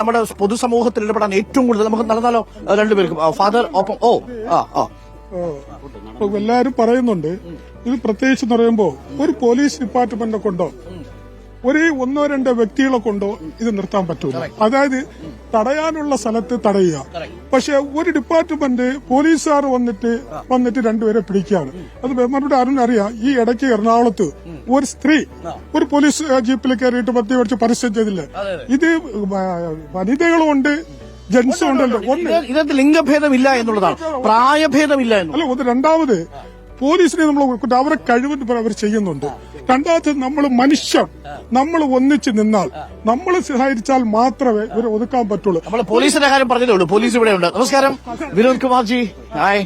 നമ്മുടെ പൊതുസമൂഹത്തിൽ ഇടപെടാൻ ഏറ്റവും കൂടുതൽ നമുക്ക് നടന്നാലോ? രണ്ടുപേർക്കും. ഫാദർ ഒപ്പം. ഓ ആ ആ. എല്ലാരും പറയുന്നുണ്ട്. ഇത് പ്രത്യേകിച്ച് എന്ന് പറയുമ്പോ ഒരു പോലീസ് ഡിപ്പാർട്ട്മെന്റിനെ കൊണ്ടോ ഒരു ഒന്നോ രണ്ടോ വ്യക്തികളെ കൊണ്ടോ ഇത് നിർത്താൻ പറ്റൂല. അതായത് തടയാനുള്ള സ്ഥലത്ത് തടയുക. പക്ഷെ ഒരു ഡിപ്പാർട്ട്മെന്റ് പോലീസുകാർ വന്നിട്ട് വന്നിട്ട് രണ്ടുപേരെ പിടിക്കുകയാണ്. അത് ബഹുമാനോട് അരുൺ അറിയാം. ഈ ഇടയ്ക്ക് എറണാകുളത്ത് ഒരു സ്ത്രീ ഒരു പോലീസ് ജീപ്പിൽ കയറിയിട്ട് മദ്യം അടിച്ച് പരസ്യം ചെയ്തില്ലേ? ഇത് വനിതകളുണ്ട് ജെന്റ്സും ഉണ്ടല്ലോ. ഒന്ന് ഇത് ഇതിനകത്ത് ലിംഗഭേദമില്ല എന്നുള്ളതാണ്. പ്രായഭേദമില്ല എന്നുള്ളത്. അല്ല ഒന്ന് രണ്ടാമത് പോലീസിനെ നമ്മൾ അവരെ കഴിവിന് അവർ ചെയ്യുന്നുണ്ട്. രണ്ടാമത് നമ്മൾ മനുഷ്യർ. നമ്മൾ ഒന്നിച്ച് നിന്നാൽ നമ്മൾ സഹായിച്ചാൽ മാത്രമേ ഇവർ ഒതുക്കാൻ പറ്റുള്ളൂ. നമ്മൾ പോലീസിന്റെ കാര്യം പറഞ്ഞതേ ഉള്ളൂ. പോലീസ് ഇവിടെ ഉണ്ട് നമസ്കാരം. വിനോദ് കുമാർജി. ഹായ്.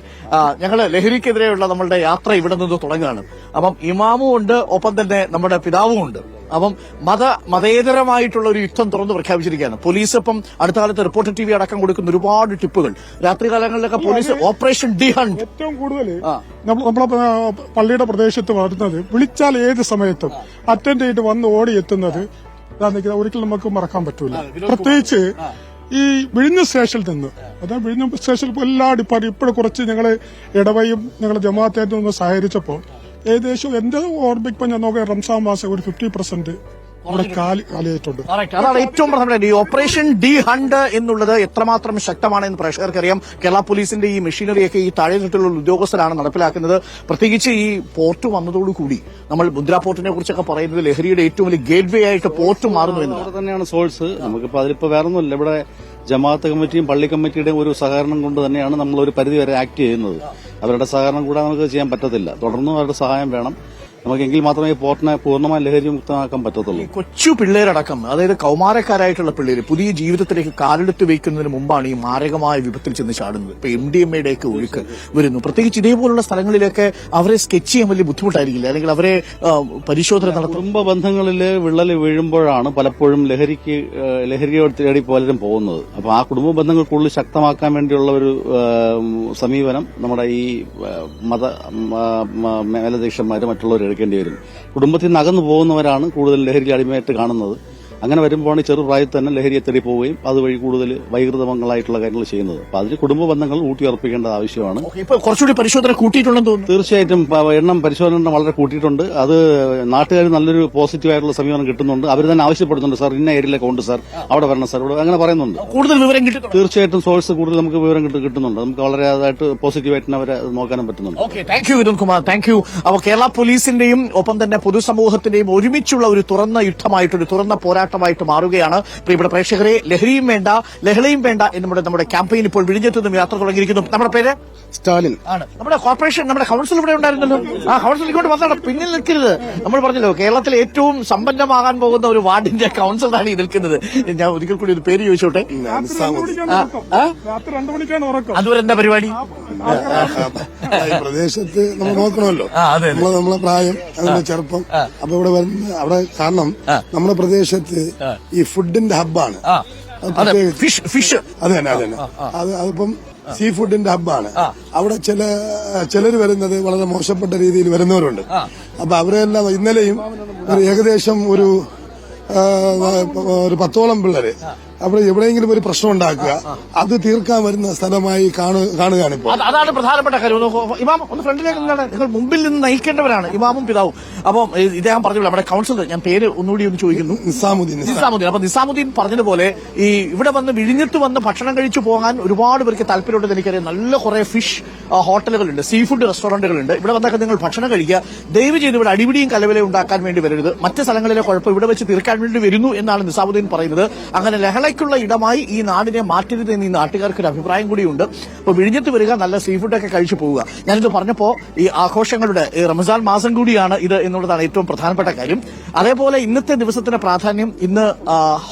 ഞങ്ങൾ ലഹരിക്കെതിരെയുള്ള നമ്മളുടെ യാത്ര ഇവിടെ നിന്ന് തുടങ്ങുകയാണ്. അപ്പം ഇമാമും ഉണ്ട് ഒപ്പം തന്നെ നമ്മുടെ പിതാവും ഉണ്ട്. അപ്പം മത മതേതരമായിട്ടുള്ള ഒരു യുദ്ധം തുറന്ന് പ്രഖ്യാപിച്ചിരിക്കുകയാണ്. പോലീസ് ഇപ്പം അടുത്ത കാലത്ത് റിപ്പോർട്ടർ ടി വി അടക്കം കൊടുക്കുന്ന ഒരുപാട് ടിപ്പുകൾ. രാത്രി കാലങ്ങളിലൊക്കെ പോലീസ് ഓപ്പറേഷൻ ഡി ഹണ്ട്. ഏറ്റവും കൂടുതൽ നമ്മളെ പള്ളിയുടെ പ്രദേശത്ത് വരുന്നത് വിളിച്ചാൽ ഏത് സമയത്തും അറ്റൻഡ് ചെയ്തിട്ട് വന്ന് ഓടി എത്തുന്നത് ഒരിക്കലും നമുക്ക് മറക്കാൻ പറ്റൂല. പ്രത്യേകിച്ച് ഈ വിഴിഞ്ഞ സ്റ്റേഷനിൽ നിന്ന് അതായത് വിഴിഞ്ഞ സ്റ്റേഷനിൽ എല്ലാ ഡിപ്പാർട്ട്മെന്റ് ഇപ്പോഴും കുറച്ച് ഞങ്ങൾ ഇടവയും ഞങ്ങൾ ജമാഅത്തായിട്ട് സഹകരിച്ചപ്പോൾ ഏകദേശം എന്റെ ഓർമ്മിപ്പം ഞാൻ നോക്കാം റംസാൻ മാസം ഒരു ഫിഫ്റ്റി പെർസെന്റ് കാലി. അതാണ് ഏറ്റവും പ്രധാനപ്പെട്ട ഈ ഓപ്പറേഷൻ ഡി ഹണ്ട് എന്നുള്ളത് എത്രമാത്രം ശക്തമാണ് ശക്തമാണെന്ന് പ്രേക്ഷകർക്കറിയാം. കേരള പോലീസിന്റെ ഈ മെഷീനറിയൊക്കെ ഈ താഴെ തട്ടിലുള്ള ഉദ്യോഗസ്ഥരാണ് നടപ്പിലാക്കുന്നത്. പ്രത്യേകിച്ച് ഈ പോർട്ട് വന്നതോടുകൂടി നമ്മൾ മുദ്രാ പോർട്ടിനെ കുറിച്ചൊക്കെ പറയുന്നത് ലഹരിയുടെ ഏറ്റവും വലിയ ഗേറ്റ് വേ ആയിട്ട് പോർട്ട് മാറുന്നു എന്ന് തന്നെയാണ് സോഴ്സ്. നമുക്കിപ്പോ അതിലിപ്പോ വേറെ ഒന്നുമില്ല ഇവിടെ ജമാഅത്ത് കമ്മിറ്റിയും പള്ളി കമ്മിറ്റിയുടെയും ഒരു സഹകരണം കൊണ്ട് തന്നെയാണ് നമ്മൾ ഒരു പരിധി വരെ ആക്ട് ചെയ്യുന്നത്. അവരുടെ സഹകരണം കൂടാതെ നമുക്ക് ചെയ്യാൻ പറ്റത്തില്ല. തുടർന്നും അവരുടെ സഹായം വേണം. നമുക്കെങ്കിൽ മാത്രമേ പോർട്ടിനെ പൂർണമായി ലഹരി മുക്തമാക്കാൻ പറ്റത്തുള്ളൂ കൊച്ചു പിള്ളേരടക്കം അതായത് കൗമാരക്കാരായിട്ടുള്ള പിള്ളേര് പുതിയ ജീവിതത്തിലേക്ക് കാലെടുത്ത് വയ്ക്കുന്നതിന് മുമ്പാണ് ഈ മാരകമായ വിപത്തിൽ ചെന്ന് ചാടുന്നത്. ഇപ്പൊ എം ഡി എം എയുടെയൊക്കെ ഒഴുക്ക് വരുന്നു. പ്രത്യേകിച്ച് ഇതേപോലുള്ള സ്ഥലങ്ങളിലൊക്കെ അവരെ സ്കെച്ച് ചെയ്യാൻ വലിയ ബുദ്ധിമുട്ടായിരിക്കില്ല? അല്ലെങ്കിൽ അവരെ പരിശോധന നടത്തും കുടുംബ ബന്ധങ്ങളിൽ വിള്ളൽ വീഴുമ്പോഴാണ് പലപ്പോഴും ലഹരിക്ക് ലഹരിയോട് തേടി പലരും പോകുന്നത്. അപ്പൊ ആ കുടുംബ ബന്ധങ്ങൾ കൂടുതൽ ശക്തമാക്കാൻ വേണ്ടിയുള്ള ഒരു സമീപനം നമ്മുടെ ഈ മത മേലധ്യക്ഷന്മാര് മറ്റുള്ളവർ എടുക്കേണ്ടി വരും. കുടുംബത്തിൽ നിന്ന് അകന്നു പോകുന്നവരാണ് കൂടുതൽ ലഹരി അടിമയായിട്ട് കാണുന്നത്. അങ്ങനെ വരുമ്പോഴാണ് ചെറുപ്രായത്തിൽ തന്നെ ലഹരിയെ തേടി പോവുകയും അതുവഴി കൂടുതൽ വൈകൃതമംഗളായിട്ടുള്ള കാര്യങ്ങൾ ചെയ്യുന്നത്. അപ്പൊ അതിന് കുടുംബ ബന്ധങ്ങൾ ഊട്ടിയുറപ്പിക്കേണ്ട ആവശ്യമാണ്. ഇപ്പൊ കുറച്ചുകൂടി പരിശോധന കൂട്ടിയിട്ടുണ്ടെന്ന് തോന്നുന്നു. തീർച്ചയായിട്ടും എണ്ണം പരിശോധന വളരെ കൂട്ടിയിട്ടുണ്ട്. അത് നാട്ടുകാർ നല്ലൊരു പോസിറ്റീവ് ആയിട്ടുള്ള സമീപനം കിട്ടുന്നുണ്ട്. അവർ തന്നെ ആവശ്യപ്പെടുന്നുണ്ട് സാർ ഇന്ന ഏരിയയിലൊക്കെ ഉണ്ട് സാർ. അവിടെ വരണം സാർ. ഇവിടെ അങ്ങനെ പറയുന്നുണ്ട്. കൂടുതൽ വിവരം കിട്ടും തീർച്ചയായിട്ടും സോഴ്സ് കൂടുതൽ നമുക്ക് വിവരം കിട്ടു- കിട്ടുന്നുണ്ട്. നമുക്ക് വളരെ അതായിട്ട് പോസിറ്റീവായിട്ട് അവരെ നോക്കാനും പറ്റുന്നുണ്ട്. Okay thank you Vinod Kumar. Thank you അപ്പോൾ കേരള പോലീസിന്റെയും ഒപ്പം തന്നെ പൊതുസമൂഹത്തിന്റെയും ഒരുമിച്ചുള്ള ഒരു തുറന്ന യുദ്ധമായിട്ട് ഒരു തുറന്ന പോരാട്ടമായിട്ട് മാറുകയാണ്. പ്രിയപ്പെട്ട പ്രേക്ഷകരെ ലഹരിയും വേണ്ട ലഹളയും വേണ്ട നമ്മുടെ നമ്മുടെ ക്യാമ്പയിൻ ഇപ്പോൾ വിഴിഞ്ഞെത്തുന്നു യാത്ര തുടങ്ങിയിരിക്കുന്നു. നമ്മുടെ പേര്? സ്റ്റാലിൻ. ആണ്. നമ്മുടെ കോർപ്പറേഷൻ നമ്മുടെ കൗൺസിൽ ഇവിടെ ഉണ്ടായിരുന്നല്ലോ. ആ കൗൺസിൽ ഇങ്ങോട്ട് വന്നോ പിന്നിൽ നിൽക്കരുത്. നമ്മൾ പറഞ്ഞല്ലോ കേരളത്തിൽ ഏറ്റവും സമ്പന്നമാകാൻ പോകുന്ന ഒരു വാർഡിന്റെ കൗൺസിലാണ് ഈ നിൽക്കുന്നത്. ഞാൻ ഒരിക്കൽ കൂടി ഒരു പേര് ചോദിച്ചോട്ടെ? അതുവരെ എന്താ പരിപാടി? ഈ പ്രദേശത്ത് നമ്മൾ നോക്കണമല്ലോ. നമ്മൾ. നമ്മളെ പ്രായം അതിന്റെ ചെറുപ്പം. അപ്പൊ ഇവിടെ വരുന്ന അവിടെ കാരണം നമ്മുടെ പ്രദേശത്ത് ഈ ഫുഡിന്റെ ഹബ്ബാണ്. Fish fish. അത് തന്നെ അത് തന്നെ. അത് അതിപ്പം സീ ഫുഡിന്റെ ഹബ്ബാണ്. അവിടെ ചില ചിലർ വരുന്നത് വളരെ മോശപ്പെട്ട രീതിയിൽ വരുന്നവരുണ്ട്. അപ്പൊ അവരെല്ലാം ഇന്നലെയും ഏകദേശം ഒരു ഒരു പത്തോളം പിള്ളേര് അവിടെ എവിടെയെങ്കിലും ഒരു പ്രശ്നം ഉണ്ടാക്കുക അത് തീർക്കാൻ വരുന്ന സ്ഥലമായി കാണു- കാണുകയാണ് ഇപ്പോൾ അതാണ് പ്രധാനപ്പെട്ട കാര്യം. ഇമാം ഒന്ന് ഫ്രണ്ടിലേക്ക് നിങ്ങൾ മുമ്പിൽ നിന്ന് നയിക്കേണ്ടവരാണ് ഇമാമും പിതാവും. അപ്പം ഇദ്ദേഹം പറഞ്ഞു നമ്മുടെ കൗൺസിലർ ഞാൻ പേര് ഒന്നുകൂടി ഒന്ന് ചോദിക്കുന്നു. നിസാമുദ്ദീൻ നിസാമുദ്ദീൻ. അപ്പൊ നിസാമുദ്ദീൻ പറഞ്ഞതുപോലെ ഈ ഇവിടെ വന്ന് വിഴിഞ്ഞത്ത് വന്ന് ഭക്ഷണം കഴിച്ചു പോകാൻ ഒരുപാട് പേർക്ക് താല്പര്യമുണ്ടെന്ന് എനിക്കറിയാം. നല്ല കുറെ ഫിഷ് ഹോട്ടലുകളുണ്ട് സീ ഫുഡ് റെസ്റ്റോറന്റുകളുണ്ട്. ഇവിടെ വന്നൊക്കെ നിങ്ങൾ ഭക്ഷണം കഴിക്കുക. ദയവ് ചെയ്ത് ഇവിടെ അടിപിടിയും കലവലയും ഉണ്ടാക്കാൻ വേണ്ടി വരരുത്. മറ്റ് സ്ഥലങ്ങളിലെ കുഴപ്പം ഇവിടെ വെച്ച് തീർക്കാൻ വേണ്ടി വരുന്നു എന്നാണ് നിസാമുദ്ദീൻ പറയുന്നത്. അങ്ങനെ ലഹളയ്ക്കുള്ള ഇടമായി ഈ നാടിനെ മാറ്റരുത് എന്ന് ഈ നാട്ടുകാർക്ക് ഒരു അഭിപ്രായം കൂടിയുണ്ട്. അപ്പൊ വിഴിഞ്ഞത്ത് വരിക നല്ല സീ ഫുഡൊക്കെ കഴിച്ചു പോവുക. ഞാനിത് പറഞ്ഞപ്പോൾ ഈ ആഘോഷങ്ങളുടെ ഈ റമസാൻ മാസം കൂടിയാണ് ഇത് എന്നുള്ളതാണ് ഏറ്റവും പ്രധാനപ്പെട്ട കാര്യം. അതേപോലെ ഇന്നത്തെ ദിവസത്തിന്റെ പ്രാധാന്യം ഇന്ന്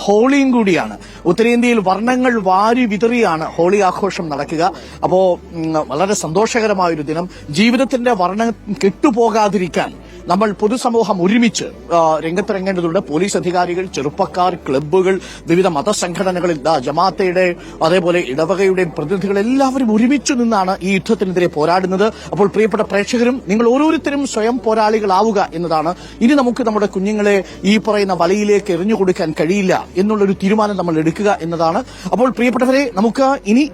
ഹോളിയും കൂടിയാണ്. ഉത്തരേന്ത്യയിൽ വർണങ്ങൾ വാരി വിതറിയാണ് ഹോളി ആഘോഷം നടക്കുക. അപ്പോൾ വളരെ സന്തോഷകരമായൊരു ദിനം. ജീവിതത്തിന്റെ വർണം കെട്ടുപോകാതിരിക്കാൻ നമ്മൾ പൊതുസമൂഹം ഒരുമിച്ച് രംഗത്തിറങ്ങേണ്ടതുണ്ട്. പോലീസ് അധികാരികൾ ചെറുപ്പക്കാർ ക്ലബ്ബുകൾ വിവിധ മത സംഘടനകളിൽ ജമാഅത്തയുടെ അതേപോലെ ഇടവകയുടെയും പ്രതിനിധികൾ എല്ലാവരും ഒരുമിച്ച് നിന്നാണ് ഈ യുദ്ധത്തിനെതിരെ പോരാടുന്നത്. അപ്പോൾ പ്രിയപ്പെട്ട പ്രേക്ഷകരും നിങ്ങൾ ഓരോരുത്തരും സ്വയം പോരാളികളാവുക എന്നതാണ്. ഇനി നമുക്ക് നമ്മുടെ കുഞ്ഞുങ്ങളെ ഈ പറയുന്ന വലയിലേക്ക് എറിഞ്ഞു കൊടുക്കാൻ കഴിയില്ല എന്നുള്ളൊരു തീരുമാനം നമ്മൾ എടുക്കുക എന്നതാണ്. അപ്പോൾ പ്രിയപ്പെട്ടവരെ നമുക്ക് ഇനി